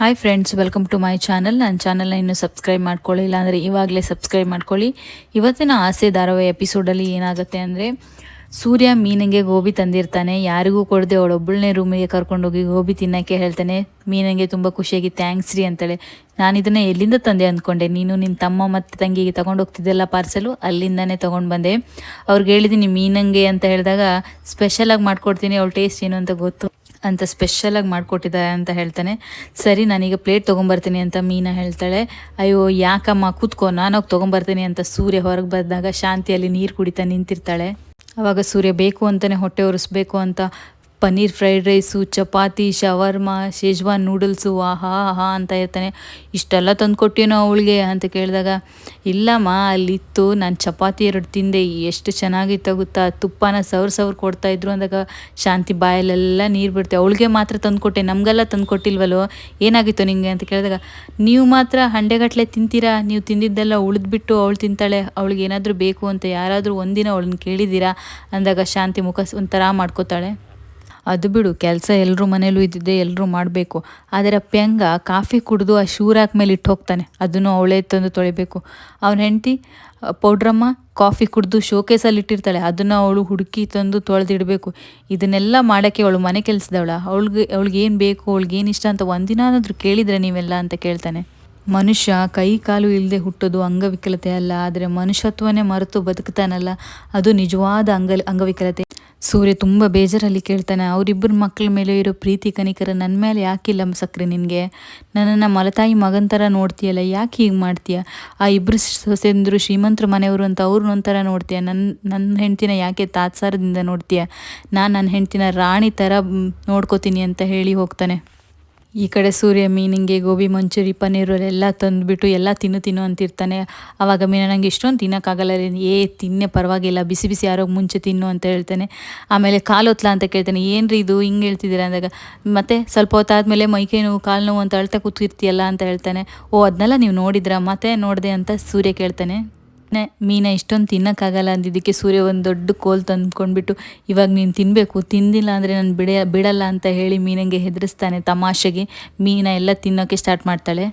Hi friends welcome to my channel ನನ್ನ ಚಾನಲ್ನ ಇನ್ನೂ ಸಬ್ಸ್ಕ್ರೈಬ್ ಮಾಡ್ಕೊಳ್ಳಿಲ್ಲ ಅಂದರೆ ಇವಾಗಲೇ ಸಬ್ಸ್ಕ್ರೈಬ್ ಮಾಡ್ಕೊಳ್ಳಿ. ಇವತ್ತಿನ ಆಸೆ ಧಾರಾವಾಹಿ ಎಪಿಸೋಡಲ್ಲಿ ಏನಾಗುತ್ತೆ ಅಂದರೆ, ಸೂರ್ಯ ಮೀನಿಗೆ ಗೋಬಿ ತಂದಿರ್ತಾನೆ. ಯಾರಿಗೂ ಕೊಡದೆ ಅವಳೊಬ್ಬಳನ್ನೇ ರೂಮಿಗೆ ಕರ್ಕೊಂಡೋಗಿ ಗೋಬಿ ತಿನ್ನೋಕ್ಕೆ ಹೇಳ್ತಾನೆ. ಮೀನಿಗೆ ತುಂಬ ಖುಷಿಯಾಗಿ ಥ್ಯಾಂಕ್ಸ್ ರೀ ಅಂತೇಳಿ. ನಾನು ಇದನ್ನು ಎಲ್ಲಿಂದ ತಂದೆ? ಅಂದ್ಕೊಂಡೆ. ನೀನು ನಿನ್ನ ತಮ್ಮ ಮತ್ತು ತಂಗಿಗೆ ತೊಗೊಂಡು ಹೋಗ್ತಿದ್ದೆಲ್ಲ ಪಾರ್ಸಲು ಅಲ್ಲಿಂದನೇ ತೊಗೊಂಡು ಬಂದೆ. ಅವ್ರಿಗೆ ಹೇಳಿದ್ದೀನಿ ಮೀನಂಗೆ ಅಂತ ಹೇಳಿದಾಗ ಸ್ಪೆಷಲಾಗಿ ಮಾಡ್ಕೊಡ್ತೀನಿ, ಅವಳ ಟೇಸ್ಟ್ ಏನು ಅಂತ ಗೊತ್ತು. ಅಂತ ಸ್ಪೆಷಲಾಗಿ ಮಾಡಿಕೊಟ್ಟಿದ್ದಾರೆ ಅಂತ ಹೇಳ್ತಾನೆ. ಸರಿ, ನಾನೀಗ ಪ್ಲೇಟ್ ತೊಗೊಂಬರ್ತೀನಿ ಅಂತ ಮೀನಾ ಹೇಳ್ತಾಳೆ. ಅಯ್ಯೋ, ಯಾಕಮ್ಮ? ಕೂತ್ಕೋ, ನಾನೋಗಿ ತೊಗೊಂಬರ್ತೀನಿ ಅಂತ ಸೂರ್ಯ ಹೊರಗೆ ಬಂದಾಗ ಶಾಂತಿಯಲ್ಲಿ ನೀರು ಕುಡಿತಾ ನಿಂತಿರ್ತಾಳೆ. ಅವಾಗ ಸೂರ್ಯ ಬೇಕು ಅಂತಲೇ ಹೊಟ್ಟೆ ಒರೆಸ್ಬೇಕು ಅಂತ paneer fried rice, chapati, shawarma, Schezwan noodles, ಆಹಾ ಆಹಾ ಅಂತ ಇರ್ತಾನೆ ಇಷ್ಟೆಲ್ಲ ತಂದು ಕೊಟ್ಟೇನೋ ಅವಳಿಗೆ ಅಂತ ಕೇಳಿದಾಗ, ಇಲ್ಲಮ್ಮ, ಅಲ್ಲಿತ್ತು, ನಾನು ಚಪಾತಿ ಎರಡು ತಿಂದೆ, ಎಷ್ಟು ಚೆನ್ನಾಗಿತ್ತು ಗೊತ್ತಾ? ತುಪ್ಪನ ಸವ್ರು ಸವ್ರು ಕೊಡ್ತಾಯಿದ್ರು ಅಂದಾಗ ಶಾಂತಿ ಬಾಯಲ್ಲೆಲ್ಲ ನೀರು ಬಿಡ್ತೆ. ಅವಳಿಗೆ ಮಾತ್ರ ತಂದುಕೊಟ್ಟೆ ನಮಗೆಲ್ಲ ತಂದು ಕೊಟ್ಟಿಲ್ವಲ್ಲೋ? ಏನಾಗಿತ್ತು ನಿಮಗೆ ಅಂತ ಕೇಳಿದಾಗ, ನೀವು ಮಾತ್ರ ಹಂಡೆಗಟ್ಟಲೆ ತಿಂತೀರಾ? ನೀವು ತಿಂದಿದ್ದೆಲ್ಲ ಉಳಿದ್ಬಿಟ್ಟು ಅವಳು ತಿಂತಾಳೆ, ಅವಳಿಗೆ ಏನಾದರೂ ಬೇಕು ಅಂತ ಯಾರಾದರೂ ಒಂದಿನ ಅವಳನ್ನ ಕೇಳಿದ್ದೀರಾ? ಅಂದಾಗ ಶಾಂತಿ ಮುಖ ಒಂಥರ ಮಾಡ್ಕೋತಾಳೆ. ಅದು ಬಿಡು, ಕೆಲಸ ಎಲ್ಲರೂ ಮನೇಲೂ ಇದ್ದಿದ್ದೆ ಎಲ್ಲರೂ ಮಾಡಬೇಕು. ಆದರೆ ಪ್ಯಂಗ ಕಾಫಿ ಕುಡಿದು ಆ ಶೂರಾಕ್ ಮೇಲೆ ಇಟ್ಟು ಹೋಗ್ತಾನೆ. ಅದನ್ನು ಅವಳೇ ತಂದು ತೊಳಿಬೇಕು. ಅವನ ಹೆಂಡತಿ ಪೌಡ್ರಮ್ಮ ಕಾಫಿ ಕುಡಿದು ಶೋಕೇಸಲ್ಲಿ ಇಟ್ಟಿರ್ತಾಳೆ. ಅದನ್ನು ಅವಳು ಹುಡುಕಿ ತಂದು ತೊಳೆದಿಡಬೇಕು. ಇದನ್ನೆಲ್ಲ ಮಾಡೋಕ್ಕೆ ಅವಳು ಮನೆ ಕೆಲಸದವಳ. ಅವಳಿಗೆ ಅವಳಿಗೆ ಏನು ಬೇಕು, ಅವಳಿಗೆ ಏನು ಇಷ್ಟ ಅಂತ ಒಂದಿನಾದರೂ ಕೇಳಿದರೆ ನೀವೆಲ್ಲ ಅಂತ ಕೇಳ್ತಾನೆ. ಮನುಷ್ಯ ಕೈ ಕಾಲು ಇಲ್ಲದೆ ಹುಟ್ಟೋದು ಅಂಗವಿಕಲತೆ ಅಲ್ಲ. ಆದರೆ ಮನುಷ್ಯತ್ವನೇ ಮರೆತು ಬದುಕ್ತಾನಲ್ಲ. ಅದು ನಿಜವಾದ ಅಂಗ ಅಂಗವಿಕಲತೆ. ಸೂರ್ಯ ತುಂಬ ಬೇಜಾರಲ್ಲಿ ಕೇಳ್ತಾನೆ, ಅವರಿಬ್ಬರ ಮಕ್ಕಳ ಮೇಲೆ ಇರೋ ಪ್ರೀತಿ ಕನಿಕರ ನನ್ನ ಮೇಲೆ ಯಾಕಿಲ್ಲ ಸಕ್ರೆ ನಿನಗೆ? ನನ್ನನ್ನು ಮಲತಾಯಿ ಮಗನ ಥರ ನೋಡ್ತೀಯಲ್ಲ, ಯಾಕೆ ಹೀಗೆ ಮಾಡ್ತೀಯ? ಆ ಇಬ್ಬರು ಸೊಸೆಂದರು ಶ್ರೀಮಂತರ ಮನೆಯವರು ಅಂತ ಅವ್ರನ್ನ ಒಂಥರ ನೋಡ್ತೀಯ. ನನ್ನ ನನ್ನ ಹೆಂಡ್ತಿನ ಯಾಕೆ ತಾತ್ಸಾರದಿಂದ ನೋಡ್ತೀಯ? ನಾನು ನನ್ನ ಹೆಂಡ್ತಿನ ರಾಣಿ ಥರ ನೋಡ್ಕೋತೀನಿ ಅಂತ ಹೇಳಿ ಹೋಗ್ತಾನೆ. ಈ ಕಡೆ ಸೂರ್ಯ ಮೀನಿಂಗೆ ಗೋಬಿ ಮಂಚೂರಿ ಪನ್ನೀರು ಎಲ್ಲ ತಂದುಬಿಟ್ಟು ಎಲ್ಲ ತಿನ್ನು ತಿನ್ನು ಅಂತಿರ್ತಾನೆ. ಆವಾಗ ಮೀನ ನನಗೆ ಇಷ್ಟೊಂದು ತಿನ್ನೋಕ್ಕಾಗಲ್ಲ ರೀ, ಏ ತಿನ್ನೆ ಪರವಾಗಿಲ್ಲ, ಬಿಸಿ ಬಿಸಿ ಯಾರೋ ಮುಂಚೆ ತಿನ್ನು ಅಂತ ಹೇಳ್ತಾನೆ. ಆಮೇಲೆ ಕಾಲು ಹೊತ್ಲ ಅಂತ ಕೇಳ್ತಾನೆ, ಏನು ಇದು ಹಿಂಗೆ ಹೇಳ್ತಿದ್ದೀರಾ ಅಂದಾಗ, ಮತ್ತೆ ಸ್ವಲ್ಪ ಹೊತ್ತಾದಮೇಲೆ ಮೈಕೆ ನೋವು, ಕಾಲು ನೋವು ಅಂತ ಅಳ್ತಾ ಕೂತಿರ್ತೀಯಲ್ಲ ಅಂತ ಹೇಳ್ತಾನೆ. ಓ ಅದನ್ನೆಲ್ಲ ನೀವು ನೋಡಿದ್ರಾ? ಮತ್ತೆ ನೋಡಿದೆ ಅಂತ ಸೂರ್ಯ ಕೇಳ್ತಾನೆ. ಮೀನ ಇಷ್ಟೊಂದು ತಿನ್ನೋಕ್ಕಾಗಲ್ಲ ಅಂದಿದ್ದಕ್ಕೆ ಸೂರ್ಯ ಒಂದು ದೊಡ್ಡ ಕೋಲ್ ತಂದ್ಕೊಂಡ್ಬಿಟ್ಟು, ಇವಾಗ ನೀನು ತಿನ್ನಬೇಕು ತಿಂದಿಲ್ಲ ಅಂದರೆ ನಾನು ಬಿಡ, ಬಿಡಲ್ಲ ಅಂತ ಹೇಳಿ ಮೀನಂಗೆ ಹೆದರಿಸ್ತಾನೆ ತಮಾಷೆಗೆ. ಮೀನ ಎಲ್ಲ ತಿನ್ನೋಕ್ಕೆ ಸ್ಟಾರ್ಟ್ ಮಾಡ್ತಾಳೆ.